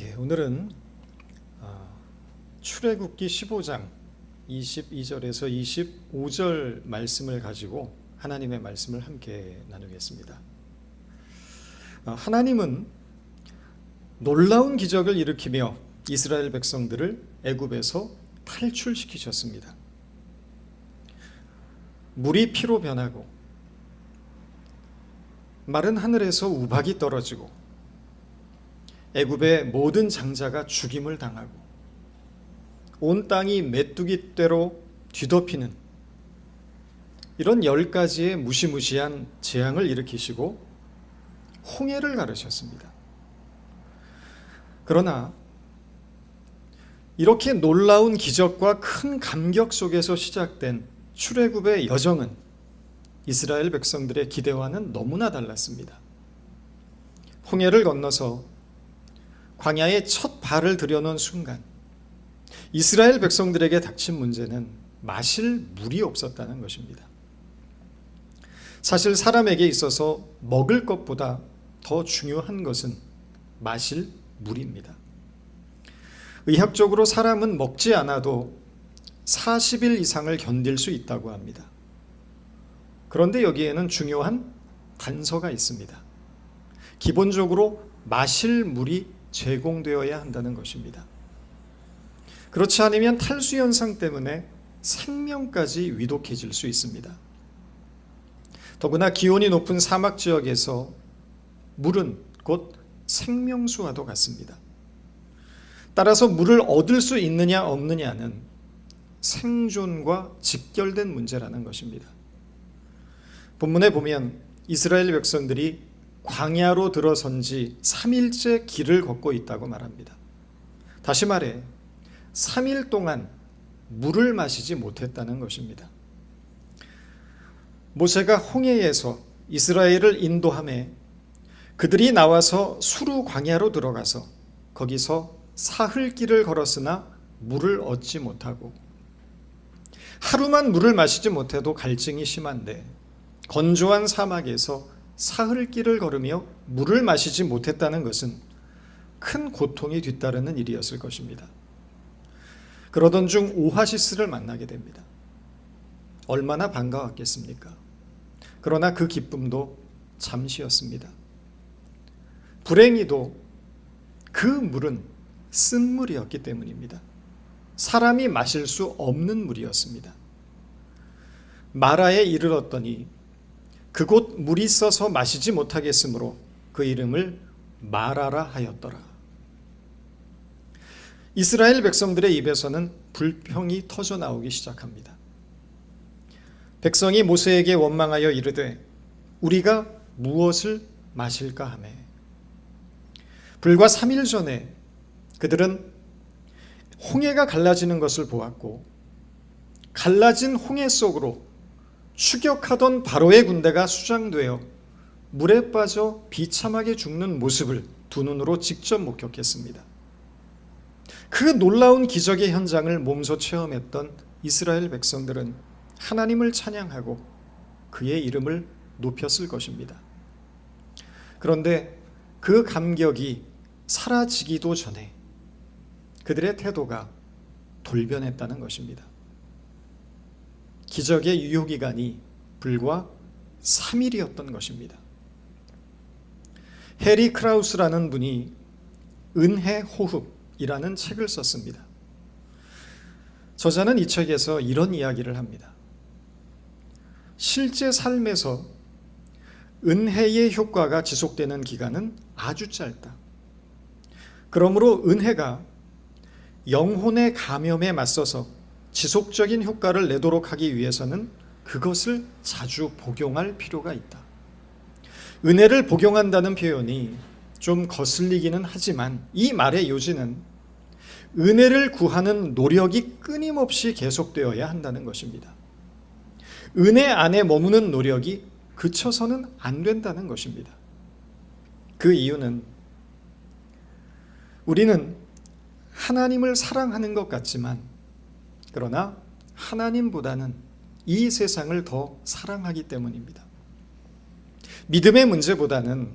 예, 오늘은 아, 출애굽기 15장 22절에서 25절 말씀을 가지고 하나님의 말씀을 함께 나누겠습니다. 아, 하나님은 놀라운 기적을 일으키며 이스라엘 백성들을 애굽에서 탈출시키셨습니다. 물이 피로 변하고 마른 하늘에서 우박이 떨어지고 애굽의 모든 장자가 죽임을 당하고 온 땅이 메뚜기 떼로 뒤덮이는 이런 열 가지의 무시무시한 재앙을 일으키시고 홍해를 가르셨습니다. 그러나 이렇게 놀라운 기적과 큰 감격 속에서 시작된 출애굽의 여정은 이스라엘 백성들의 기대와는 너무나 달랐습니다. 홍해를 건너서 광야에 첫 발을 들여놓은 순간 이스라엘 백성들에게 닥친 문제는 마실 물이 없었다는 것입니다. 사실 사람에게 있어서 먹을 것보다 더 중요한 것은 마실 물입니다. 의학적으로 사람은 먹지 않아도 40일 이상을 견딜 수 있다고 합니다. 그런데 여기에는 중요한 단서가 있습니다. 기본적으로 마실 물이 제공되어야 한다는 것입니다. 그렇지 않으면 탈수 현상 때문에 생명까지 위독해질 수 있습니다. 더구나 기온이 높은 사막 지역에서 물은 곧 생명수와도 같습니다. 따라서 물을 얻을 수 있느냐 없느냐는 생존과 직결된 문제라는 것입니다. 본문에 보면 이스라엘 백성들이 광야로 들어선 지 3일째 길을 걷고 있다고 말합니다. 다시 말해 3일 동안 물을 마시지 못했다는 것입니다. 모세가 홍해에서 이스라엘을 인도함에 그들이 나와서 수루 광야로 들어가서 거기서 사흘 길을 걸었으나 물을 얻지 못하고 하루만 물을 마시지 못해도 갈증이 심한데 건조한 사막에서 사흘 길을 걸으며 물을 마시지 못했다는 것은 큰 고통이 뒤따르는 일이었을 것입니다. 그러던 중 오하시스를 만나게 됩니다. 얼마나 반가웠겠습니까? 그러나 그 기쁨도 잠시였습니다. 불행히도 그 물은 쓴 물이었기 때문입니다. 사람이 마실 수 없는 물이었습니다. 마라에 이르렀더니 그곳 물이 있어서 마시지 못하겠으므로 그 이름을 마라라 하였더라. 이스라엘 백성들의 입에서는 불평이 터져 나오기 시작합니다. 백성이 모세에게 원망하여 이르되 우리가 무엇을 마실까 하매 불과 3일 전에 그들은 홍해가 갈라지는 것을 보았고 갈라진 홍해 속으로 추격하던 바로의 군대가 수장되어 물에 빠져 비참하게 죽는 모습을 두 눈으로 직접 목격했습니다. 그 놀라운 기적의 현장을 몸소 체험했던 이스라엘 백성들은 하나님을 찬양하고 그의 이름을 높였을 것입니다. 그런데 그 감격이 사라지기도 전에 그들의 태도가 돌변했다는 것입니다. 기적의 유효 기간이 불과 3일이었던 것입니다. 해리 크라우스라는 분이 은혜 호흡이라는 책을 썼습니다. 저자는 이 책에서 이런 이야기를 합니다. 실제 삶에서 은혜의 효과가 지속되는 기간은 아주 짧다. 그러므로 은혜가 영혼의 감염에 맞서서 지속적인 효과를 내도록 하기 위해서는 그것을 자주 복용할 필요가 있다. 은혜를 복용한다는 표현이 좀 거슬리기는 하지만 이 말의 요지는 은혜를 구하는 노력이 끊임없이 계속되어야 한다는 것입니다. 은혜 안에 머무는 노력이 그쳐서는 안 된다는 것입니다. 그 이유는 우리는 하나님을 사랑하는 것 같지만 그러나 하나님보다는 이 세상을 더 사랑하기 때문입니다. 믿음의 문제보다는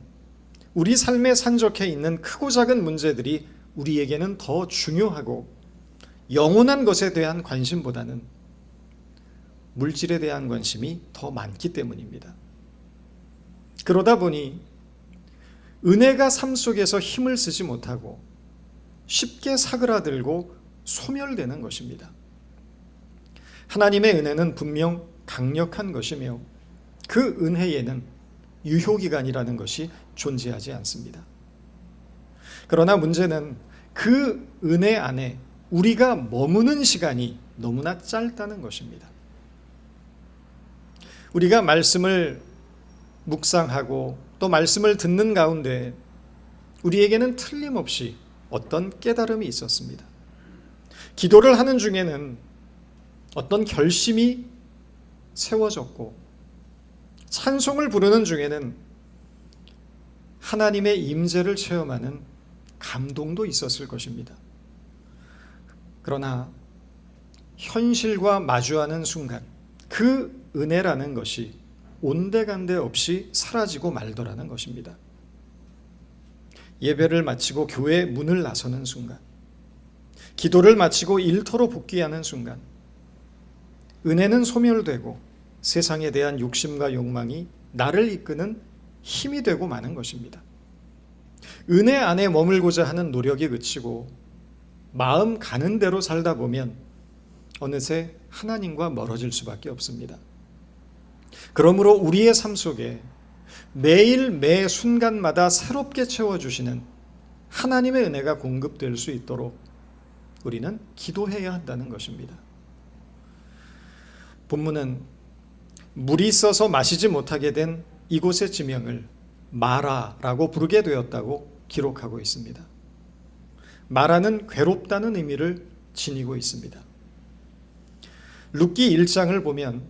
우리 삶에 산적해 있는 크고 작은 문제들이 우리에게는 더 중요하고 영원한 것에 대한 관심보다는 물질에 대한 관심이 더 많기 때문입니다. 그러다 보니 은혜가 삶 속에서 힘을 쓰지 못하고 쉽게 사그라들고 소멸되는 것입니다. 하나님의 은혜는 분명 강력한 것이며 그 은혜에는 유효기간이라는 것이 존재하지 않습니다. 그러나 문제는 그 은혜 안에 우리가 머무는 시간이 너무나 짧다는 것입니다. 우리가 말씀을 묵상하고 또 말씀을 듣는 가운데 우리에게는 틀림없이 어떤 깨달음이 있었습니다. 기도를 하는 중에는 어떤 결심이 세워졌고 찬송을 부르는 중에는 하나님의 임재를 체험하는 감동도 있었을 것입니다. 그러나 현실과 마주하는 순간 그 은혜라는 것이 온데간데 없이 사라지고 말더라는 것입니다. 예배를 마치고 교회 문을 나서는 순간, 기도를 마치고 일터로 복귀하는 순간, 은혜는 소멸되고 세상에 대한 욕심과 욕망이 나를 이끄는 힘이 되고 마는 것입니다. 은혜 안에 머물고자 하는 노력이 그치고 마음 가는 대로 살다 보면 어느새 하나님과 멀어질 수밖에 없습니다. 그러므로 우리의 삶 속에 매일 매 순간마다 새롭게 채워주시는 하나님의 은혜가 공급될 수 있도록 우리는 기도해야 한다는 것입니다. 본문은 물이 있어서 마시지 못하게 된 이곳의 지명을 마라라고 부르게 되었다고 기록하고 있습니다. 마라는 괴롭다는 의미를 지니고 있습니다. 룻기 1장을 보면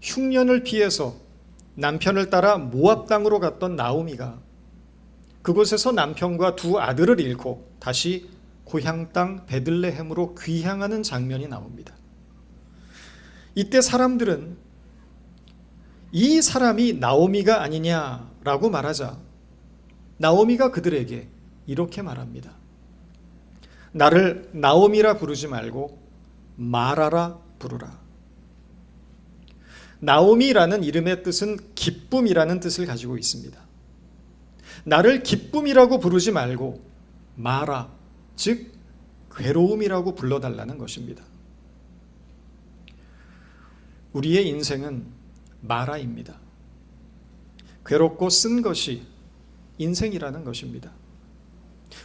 흉년을 피해서 남편을 따라 모압 땅으로 갔던 나오미가 그곳에서 남편과 두 아들을 잃고 다시 고향 땅 베들레헴으로 귀향하는 장면이 나옵니다. 이때 사람들은 이 사람이 나오미가 아니냐라고 말하자 나오미가 그들에게 이렇게 말합니다. 나를 나오미라 부르지 말고 마라라 부르라. 나오미라는 이름의 뜻은 기쁨이라는 뜻을 가지고 있습니다. 나를 기쁨이라고 부르지 말고 마라, 즉 괴로움이라고 불러달라는 것입니다. 우리의 인생은 마라입니다. 괴롭고 쓴 것이 인생이라는 것입니다.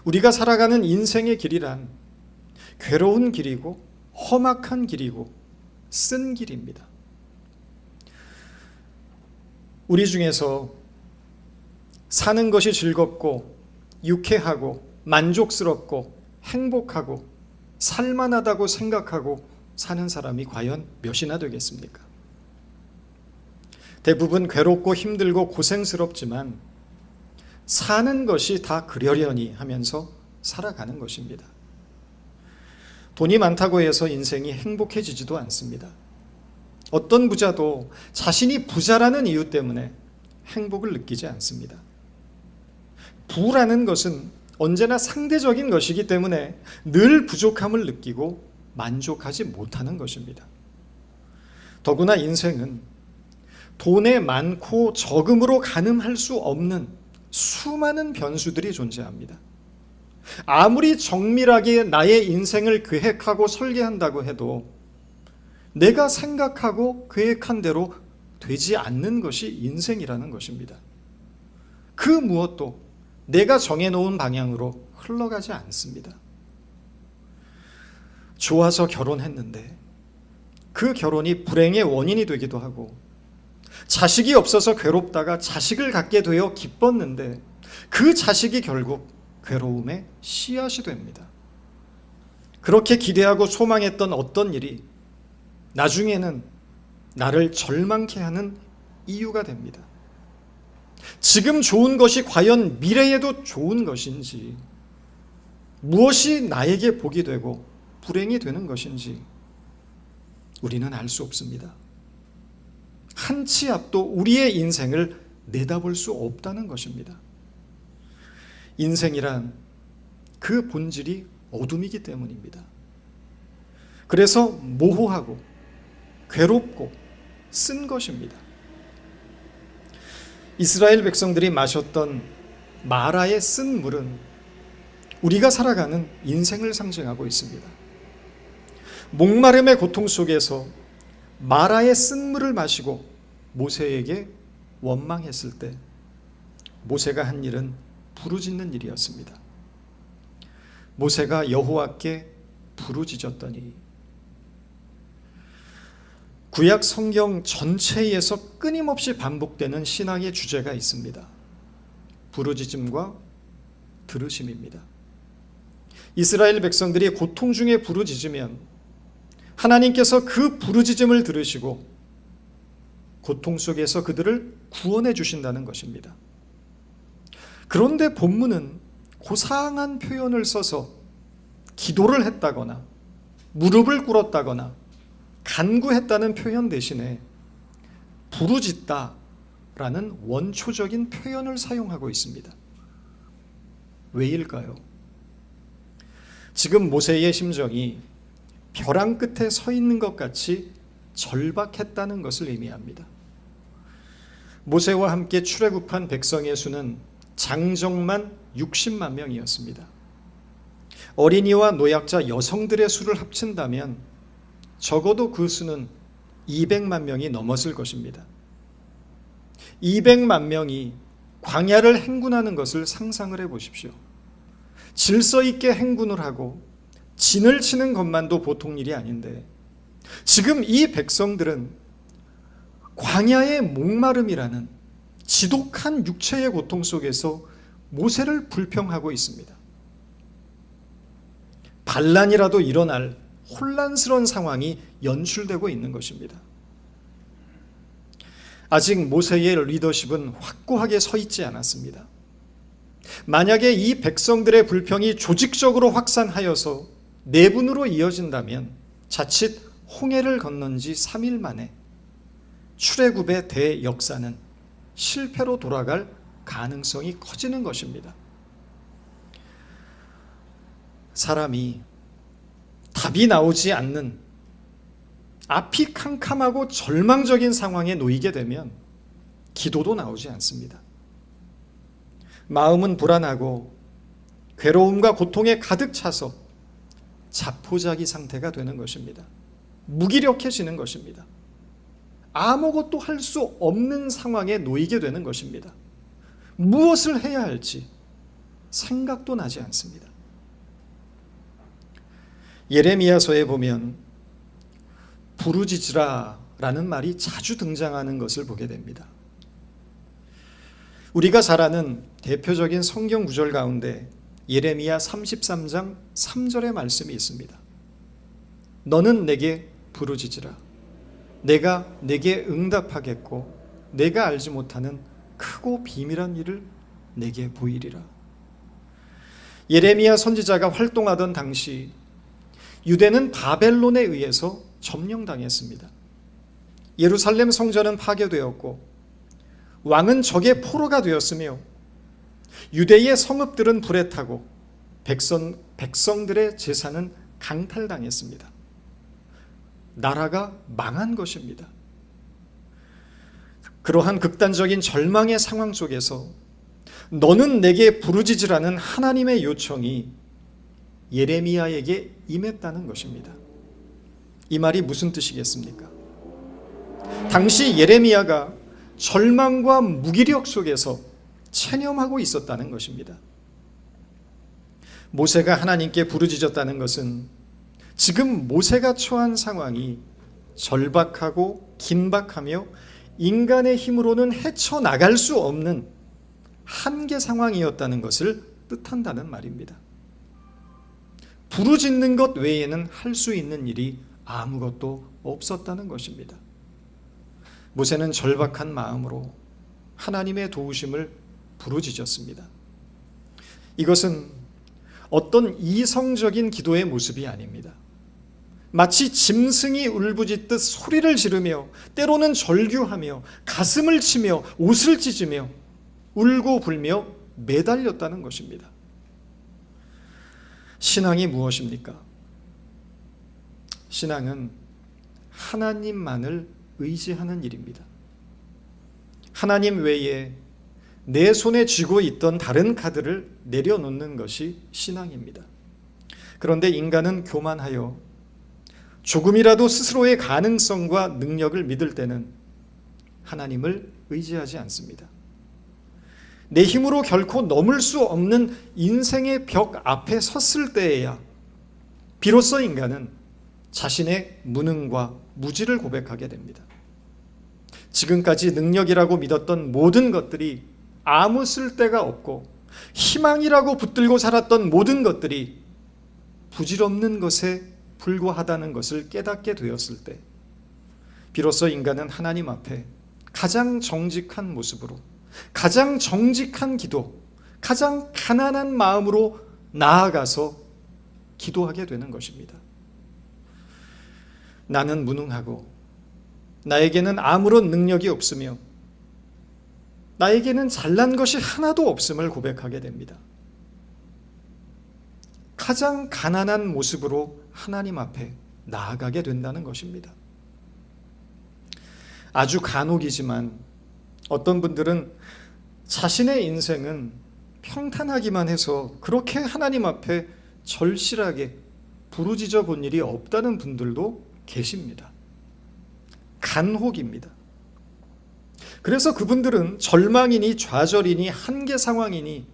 우리가 살아가는 인생의 길이란 괴로운 길이고 험악한 길이고 쓴 길입니다. 우리 중에서 사는 것이 즐겁고 유쾌하고 만족스럽고 행복하고 살만하다고 생각하고 사는 사람이 과연 몇이나 되겠습니까? 대부분 괴롭고 힘들고 고생스럽지만 사는 것이 다 그러려니 하면서 살아가는 것입니다. 돈이 많다고 해서 인생이 행복해지지도 않습니다. 어떤 부자도 자신이 부자라는 이유 때문에 행복을 느끼지 않습니다. 부라는 것은 언제나 상대적인 것이기 때문에 늘 부족함을 느끼고 만족하지 못하는 것입니다. 더구나 인생은 돈에 많고 적음으로 가늠할 수 없는 수많은 변수들이 존재합니다. 아무리 정밀하게 나의 인생을 계획하고 설계한다고 해도 내가 생각하고 계획한 대로 되지 않는 것이 인생이라는 것입니다. 그 무엇도 내가 정해놓은 방향으로 흘러가지 않습니다. 좋아서 결혼했는데 그 결혼이 불행의 원인이 되기도 하고 자식이 없어서 괴롭다가 자식을 갖게 되어 기뻤는데 그 자식이 결국 괴로움의 씨앗이 됩니다. 그렇게 기대하고 소망했던 어떤 일이 나중에는 나를 절망케 하는 이유가 됩니다. 지금 좋은 것이 과연 미래에도 좋은 것인지, 무엇이 나에게 복이 되고 불행이 되는 것인지, 우리는 알 수 없습니다. 한 치 앞도 우리의 인생을 내다볼 수 없다는 것입니다. 인생이란 그 본질이 어둠이기 때문입니다. 그래서 모호하고 괴롭고 쓴 것입니다. 이스라엘 백성들이 마셨던 마라의 쓴 물은 우리가 살아가는 인생을 상징하고 있습니다. 목마름의 고통 속에서 마라의 쓴 물을 마시고 모세에게 원망했을 때 모세가 한 일은 부르짖는 일이었습니다. 모세가 여호와께 부르짖었더니 구약 성경 전체에서 끊임없이 반복되는 신앙의 주제가 있습니다. 부르짖음과 들으심입니다. 이스라엘 백성들이 고통 중에 부르짖으면 하나님께서 그 부르짖음을 들으시고 고통 속에서 그들을 구원해 주신다는 것입니다. 그런데 본문은 고상한 표현을 써서 기도를 했다거나 무릎을 꿇었다거나 간구했다는 표현 대신에 부르짖다라는 원초적인 표현을 사용하고 있습니다. 왜일까요? 지금 모세의 심정이 벼랑 끝에 서 있는 것 같이 절박했다는 것을 의미합니다. 모세와 함께 출애굽한 백성의 수는 장정만 60만 명이었습니다. 어린이와 노약자 여성들의 수를 합친다면 적어도 그 수는 200만 명이 넘었을 것입니다. 200만 명이 광야를 행군하는 것을 상상을 해 보십시오. 질서 있게 행군을 하고 진을 치는 것만도 보통 일이 아닌데 지금 이 백성들은 광야의 목마름이라는 지독한 육체의 고통 속에서 모세를 불평하고 있습니다. 반란이라도 일어날 혼란스러운 상황이 연출되고 있는 것입니다. 아직 모세의 리더십은 확고하게 서 있지 않았습니다. 만약에 이 백성들의 불평이 조직적으로 확산하여서 내분으로 이어진다면 자칫 홍해를 건넌 지 3일 만에 출애굽의 대역사는 실패로 돌아갈 가능성이 커지는 것입니다. 사람이 답이 나오지 않는 앞이 캄캄하고 절망적인 상황에 놓이게 되면 기도도 나오지 않습니다. 마음은 불안하고 괴로움과 고통에 가득 차서 자포자기 상태가 되는 것입니다. 무기력해지는 것입니다. 아무것도 할 수 없는 상황에 놓이게 되는 것입니다. 무엇을 해야 할지 생각도 나지 않습니다. 예레미야서에 보면 부르짖으라라는 말이 자주 등장하는 것을 보게 됩니다. 우리가 잘 아는 대표적인 성경 구절 가운데 예레미야 33장 3절의 말씀이 있습니다. 너는 내게 부르짖으라. 내가 내게 응답하겠고 내가 알지 못하는 크고 비밀한 일을 내게 보이리라. 예레미야 선지자가 활동하던 당시 유대는 바벨론에 의해서 점령당했습니다. 예루살렘 성전은 파괴되었고 왕은 적의 포로가 되었으며 유대의 성읍들은 불에 타고 백성, 백성들의 재산은 강탈당했습니다. 나라가 망한 것입니다. 그러한 극단적인 절망의 상황 속에서 너는 내게 부르짖으라는 하나님의 요청이 예레미야에게 임했다는 것입니다. 이 말이 무슨 뜻이겠습니까? 당시 예레미야가 절망과 무기력 속에서 체념하고 있었다는 것입니다. 모세가 하나님께 부르짖었다는 것은 지금 모세가 처한 상황이 절박하고 긴박하며 인간의 힘으로는 헤쳐나갈 수 없는 한계 상황이었다는 것을 뜻한다는 말입니다. 부르짖는 것 외에는 할 수 있는 일이 아무것도 없었다는 것입니다. 모세는 절박한 마음으로 하나님의 도우심을 부르짖었습니다. 이것은 어떤 이성적인 기도의 모습이 아닙니다. 마치 짐승이 울부짖듯 소리를 지르며 때로는 절규하며 가슴을 치며 옷을 찢으며 울고 불며 매달렸다는 것입니다. 신앙이 무엇입니까? 신앙은 하나님만을 의지하는 일입니다. 하나님 외에 내 손에 쥐고 있던 다른 카드를 내려놓는 것이 신앙입니다. 그런데 인간은 교만하여 조금이라도 스스로의 가능성과 능력을 믿을 때는 하나님을 의지하지 않습니다. 내 힘으로 결코 넘을 수 없는 인생의 벽 앞에 섰을 때에야 비로소 인간은 자신의 무능과 무지를 고백하게 됩니다. 지금까지 능력이라고 믿었던 모든 것들이 아무 쓸데가 없고 희망이라고 붙들고 살았던 모든 것들이 부질없는 것에 불과하다는 것을 깨닫게 되었을 때 비로소 인간은 하나님 앞에 가장 정직한 모습으로 가장 정직한 기도, 가장 가난한 마음으로 나아가서 기도하게 되는 것입니다. 나는 무능하고 나에게는 아무런 능력이 없으며 나에게는 잘난 것이 하나도 없음을 고백하게 됩니다. 가장 가난한 모습으로 하나님 앞에 나아가게 된다는 것입니다. 아주 간혹이지만 어떤 분들은 자신의 인생은 평탄하기만 해서 그렇게 하나님 앞에 절실하게 부르짖어 본 일이 없다는 분들도 계십니다. 간혹입니다. 그래서 그분들은 절망이니 좌절이니 한계 상황이니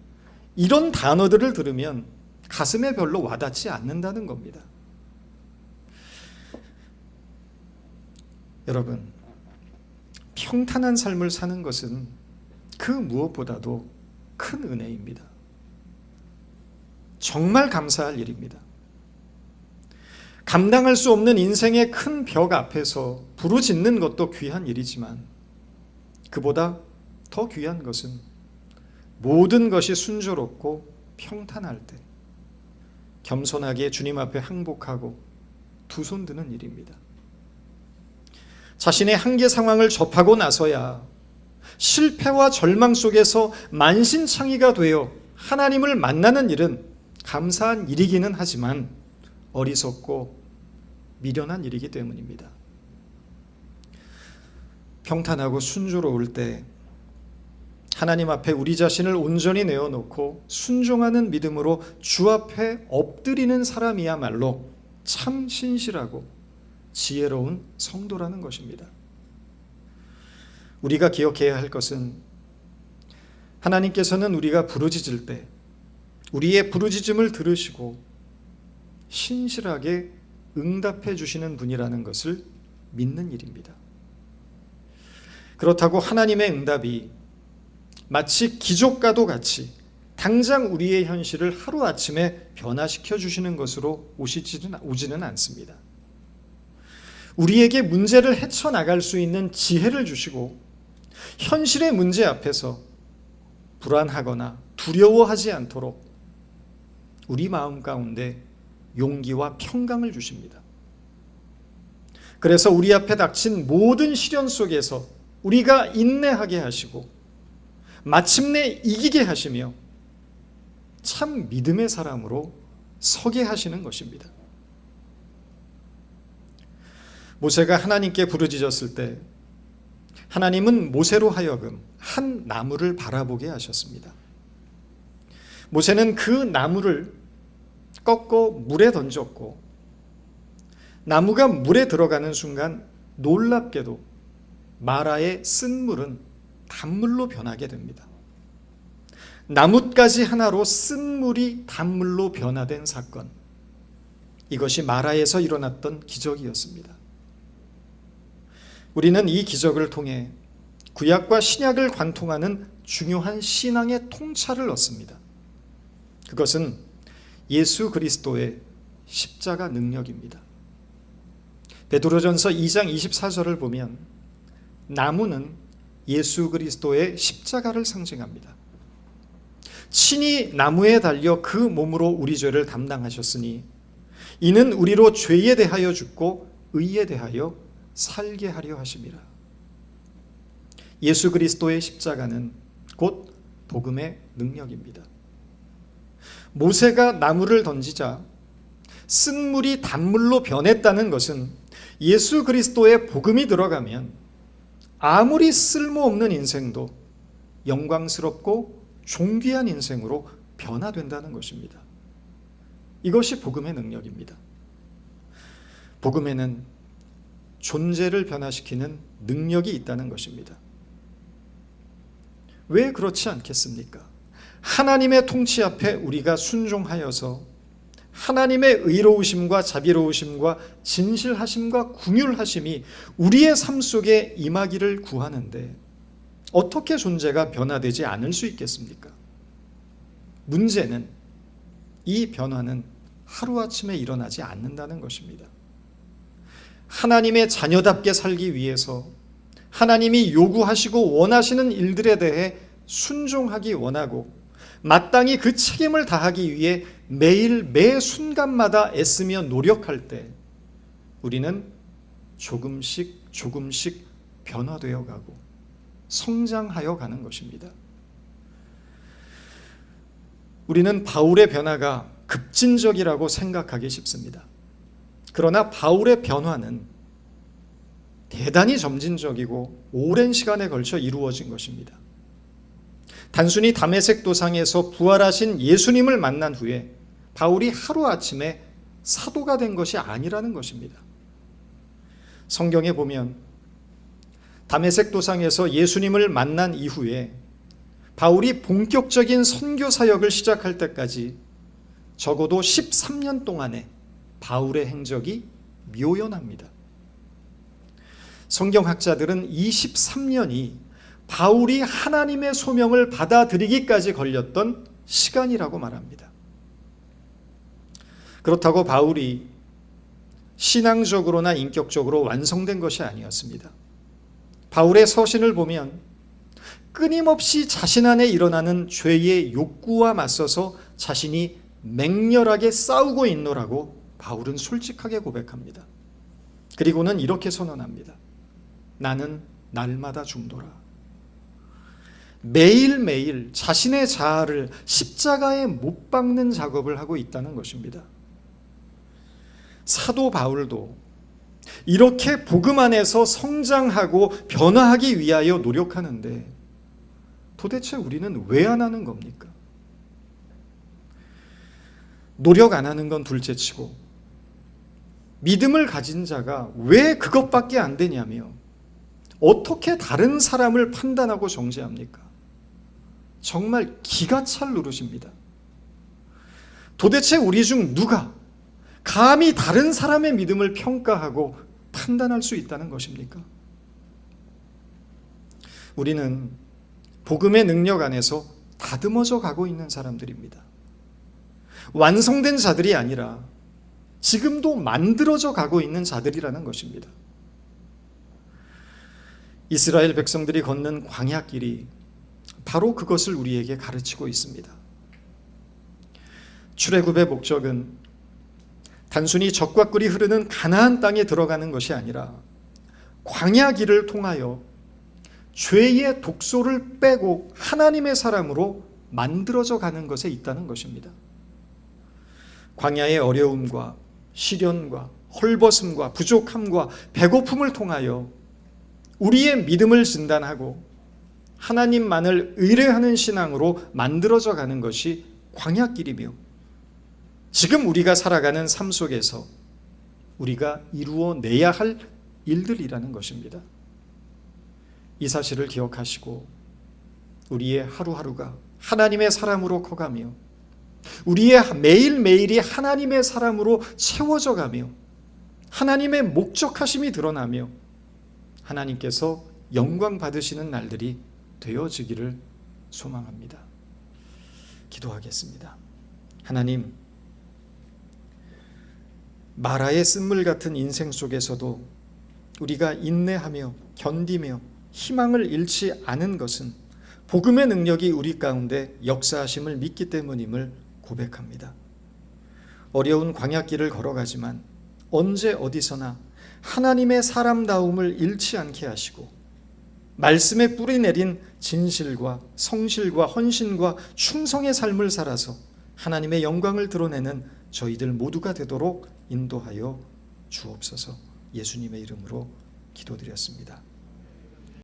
이런 단어들을 들으면 가슴에 별로 와닿지 않는다는 겁니다. 여러분, 평탄한 삶을 사는 것은 그 무엇보다도 큰 은혜입니다. 정말 감사할 일입니다. 감당할 수 없는 인생의 큰 벽 앞에서 부르짖는 것도 귀한 일이지만 그보다 더 귀한 것은 모든 것이 순조롭고 평탄할 때 겸손하게 주님 앞에 항복하고 두 손 드는 일입니다. 자신의 한계 상황을 접하고 나서야 실패와 절망 속에서 만신창이가 되어 하나님을 만나는 일은 감사한 일이기는 하지만 어리석고 미련한 일이기 때문입니다. 평탄하고 순조로울 때 하나님 앞에 우리 자신을 온전히 내어놓고 순종하는 믿음으로 주 앞에 엎드리는 사람이야말로 참 신실하고 지혜로운 성도라는 것입니다. 우리가 기억해야 할 것은 하나님께서는 우리가 부르짖을 때 우리의 부르짖음을 들으시고 신실하게 응답해 주시는 분이라는 것을 믿는 일입니다. 그렇다고 하나님의 응답이 마치 기적과도 같이 당장 우리의 현실을 하루아침에 변화시켜 주시는 것으로 오시지는 오지는 않습니다. 우리에게 문제를 헤쳐나갈 수 있는 지혜를 주시고 현실의 문제 앞에서 불안하거나 두려워하지 않도록 우리 마음 가운데 용기와 평강을 주십니다. 그래서 우리 앞에 닥친 모든 시련 속에서 우리가 인내하게 하시고 마침내 이기게 하시며 참 믿음의 사람으로 서게 하시는 것입니다. 모세가 하나님께 부르짖었을 때 하나님은 모세로 하여금 한 나무를 바라보게 하셨습니다. 모세는 그 나무를 꺾어 물에 던졌고 나무가 물에 들어가는 순간 놀랍게도 마라의 쓴 물은 단물로 변하게 됩니다. 나뭇가지 하나로 쓴 물이 단물로 변화된 사건. 이것이 마라에서 일어났던 기적이었습니다. 우리는 이 기적을 통해 구약과 신약을 관통하는 중요한 신앙의 통찰을 얻습니다. 그것은 예수 그리스도의 십자가 능력입니다. 베드로전서 2장 24절을 보면 나무는 예수 그리스도의 십자가를 상징합니다. 친히 나무에 달려 그 몸으로 우리 죄를 담당하셨으니 이는 우리로 죄에 대하여 죽고 의에 대하여 살게 하려 하심이라. 예수 그리스도의 십자가는 곧 복음의 능력입니다. 모세가 나무를 던지자 쓴 물이 단물로 변했다는 것은 예수 그리스도의 복음이 들어가면 아무리 쓸모없는 인생도 영광스럽고 존귀한 인생으로 변화된다는 것입니다. 이것이 복음의 능력입니다. 복음에는 존재를 변화시키는 능력이 있다는 것입니다. 왜 그렇지 않겠습니까? 하나님의 통치 앞에 우리가 순종하여서 하나님의 의로우심과 자비로우심과 진실하심과 궁율하심이 우리의 삶 속에 임하기를 구하는데 어떻게 존재가 변화되지 않을 수 있겠습니까? 문제는 이 변화는 하루아침에 일어나지 않는다는 것입니다. 하나님의 자녀답게 살기 위해서 하나님이 요구하시고 원하시는 일들에 대해 순종하기 원하고 마땅히 그 책임을 다하기 위해 매일 매 순간마다 애쓰며 노력할 때 우리는 조금씩 조금씩 변화되어 가고 성장하여 가는 것입니다. 우리는 바울의 변화가 급진적이라고 생각하기 쉽습니다. 그러나 바울의 변화는 대단히 점진적이고 오랜 시간에 걸쳐 이루어진 것입니다. 단순히 담에색 도상에서 부활하신 예수님을 만난 후에 바울이 하루아침에 사도가 된 것이 아니라는 것입니다. 성경에 보면 담에색 도상에서 예수님을 만난 이후에 바울이 본격적인 선교 사역을 시작할 때까지 적어도 13년 동안의 바울의 행적이 묘연합니다. 성경학자들은 23년이 바울이 하나님의 소명을 받아들이기까지 걸렸던 시간이라고 말합니다. 그렇다고 바울이 신앙적으로나 인격적으로 완성된 것이 아니었습니다. 바울의 서신을 보면 끊임없이 자신 안에 일어나는 죄의 욕구와 맞서서 자신이 맹렬하게 싸우고 있노라고 바울은 솔직하게 고백합니다. 그리고는 이렇게 선언합니다. 나는 날마다 중도라. 매일매일 자신의 자아를 십자가에 못 박는 작업을 하고 있다는 것입니다. 사도 바울도 이렇게 복음 안에서 성장하고 변화하기 위하여 노력하는데 도대체 우리는 왜 안 하는 겁니까? 노력 안 하는 건 둘째 치고 믿음을 가진 자가 왜 그것밖에 안 되냐며 어떻게 다른 사람을 판단하고 정죄합니까? 정말 기가 찰 노릇입니다. 도대체 우리 중 누가 감히 다른 사람의 믿음을 평가하고 판단할 수 있다는 것입니까? 우리는 복음의 능력 안에서 다듬어져 가고 있는 사람들입니다. 완성된 자들이 아니라 지금도 만들어져 가고 있는 자들이라는 것입니다. 이스라엘 백성들이 걷는 광야길이 바로 그것을 우리에게 가르치고 있습니다. 출애굽의 목적은 단순히 적과 꿀이 흐르는 가나안 땅에 들어가는 것이 아니라 광야 길을 통하여 죄의 독소를 빼고 하나님의 사람으로 만들어져 가는 것에 있다는 것입니다. 광야의 어려움과 시련과 헐벗음과 부족함과 배고픔을 통하여 우리의 믿음을 진단하고 하나님만을 의뢰하는 신앙으로 만들어져 가는 것이 광야길이며 지금 우리가 살아가는 삶 속에서 우리가 이루어내야 할 일들이라는 것입니다. 이 사실을 기억하시고 우리의 하루하루가 하나님의 사람으로 커가며 우리의 매일매일이 하나님의 사람으로 채워져 가며 하나님의 목적하심이 드러나며 하나님께서 영광 받으시는 날들이 되어지기를 소망합니다. 기도하겠습니다. 하나님, 마라의 쓴물 같은 인생 속에서도 우리가 인내하며 견디며 희망을 잃지 않은 것은 복음의 능력이 우리 가운데 역사하심을 믿기 때문임을 고백합니다. 어려운 광야길을 걸어가지만 언제 어디서나 하나님의 사람다움을 잃지 않게 하시고 말씀에 뿌리 내린 진실과 성실과 헌신과 충성의 삶을 살아서 하나님의 영광을 드러내는 저희들 모두가 되도록 인도하여 주옵소서 예수님의 이름으로 기도드렸습니다.